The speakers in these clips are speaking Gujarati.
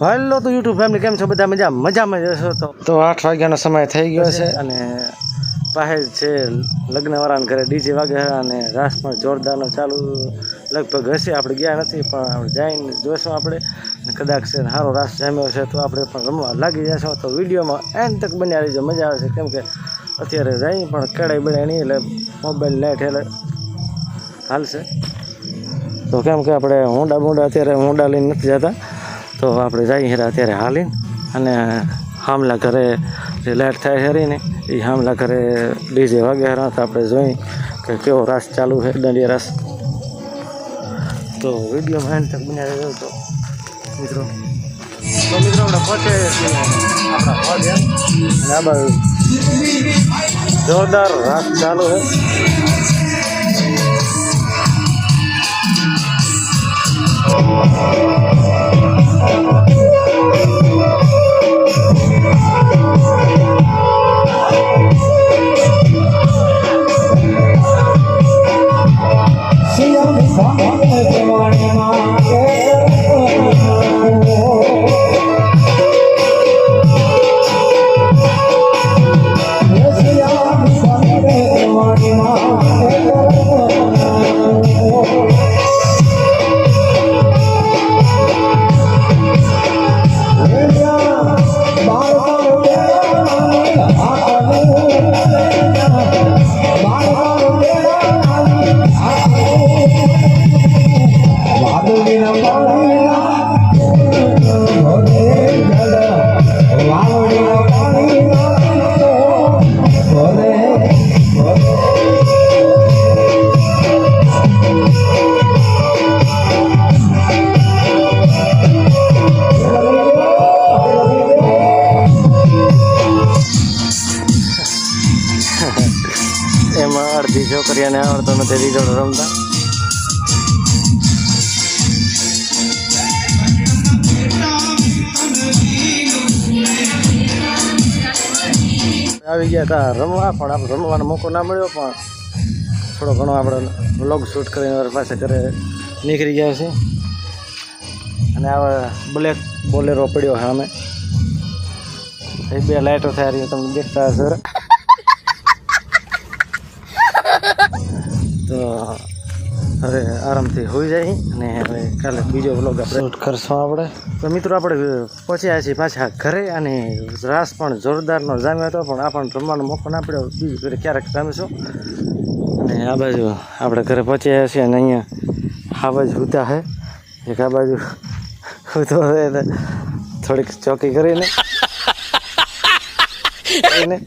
હેલો તો યુટ્યુબ ફેમિલી કેમ છો? બધા મજા મજામાં જશો તો? તો આઠ વાગ્યાનો સમય થઈ ગયો છે. અને પાસે છે લગ્નવાળાને ઘરે ડીજે વાગે છે અને રાસ પણ જોરદારનો ચાલુ લગભગ હશે. આપણે ગયા નથી પણ આપણે જઈને જોઈશું આપણે. અને કદાચ છે સારો રાસ જામ્યો છે તો આપણે પણ રમવા લાગી જશું તો વિડીયોમાં એન્ડ તક બન્યા રહીજો. મજા આવે છે કેમ કે અત્યારે જઈ પણ કેળાઈ બળાય નહીં એટલે મોબાઈલ નેટ એટલે હાલશે. તો કેમ કે આપણે હોંડા બોંડા અત્યારે હોંડા લઈને નથી જતા. તો આપણે જઈએ હેરા અત્યારે હાલીને અને હામલા ઘરે જે લાઇટ થાય હેરીને એ હામલા ઘરે ડીજે વાગે હેરા, તો આપણે જોઈ કે કેવો રાસ ચાલુ છે, દંડિયા રાસ. તો વિડીયોમાં એન્ડ તક બન્યા રહ્યો તો, મિત્રો. તો જોરદાર રાસ ચાલુ છે. એમાં અડધી છોકરીઓને આવડતો નથી રીઝોડ રમતા. આવી ગયા હતા. રમવા પણ આપણે રમવાનો મોકો ના મળ્યો, પણ થોડો ઘણો આપણે વ્લોગ શૂટ કરીને પાસે ઘરે નીકળી ગયા છે અને આ બ્લેક બોલેરો પડ્યો હા અમે બે લાઇટો થઈ રહી, તમને દેખતા હશે. તો હવે આરામથી હોઈ જાય અને હવે કાલે બીજો બ્લોગ આપણે શૂટ કરશું આપણે. તો મિત્રો આપણે પહોંચ્યા છીએ પાછા ઘરે અને રાસ પણ જોરદારનો જામ્યો હતો પણ આપણને રમવાનો મોકો ના પડ્યો. બીજી ફેર ક્યારેક જામીશું. અને આ બાજુ આપણે ઘરે પહોંચ્યા છીએ અને અહીંયા આ બાજુ હુતા છે એક આ બાજુ હુતો હોય એટલે થોડીક ચોકી કરીને. કરીને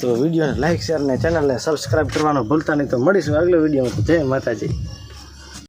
તો વિડીયોને લાઇક શેર અને ચેનલને સબસ્ક્રાઈબ કરવાનું ભૂલતા નહીં. તો મળીશું આગલો વિડીયોમાં. જય માતાજી.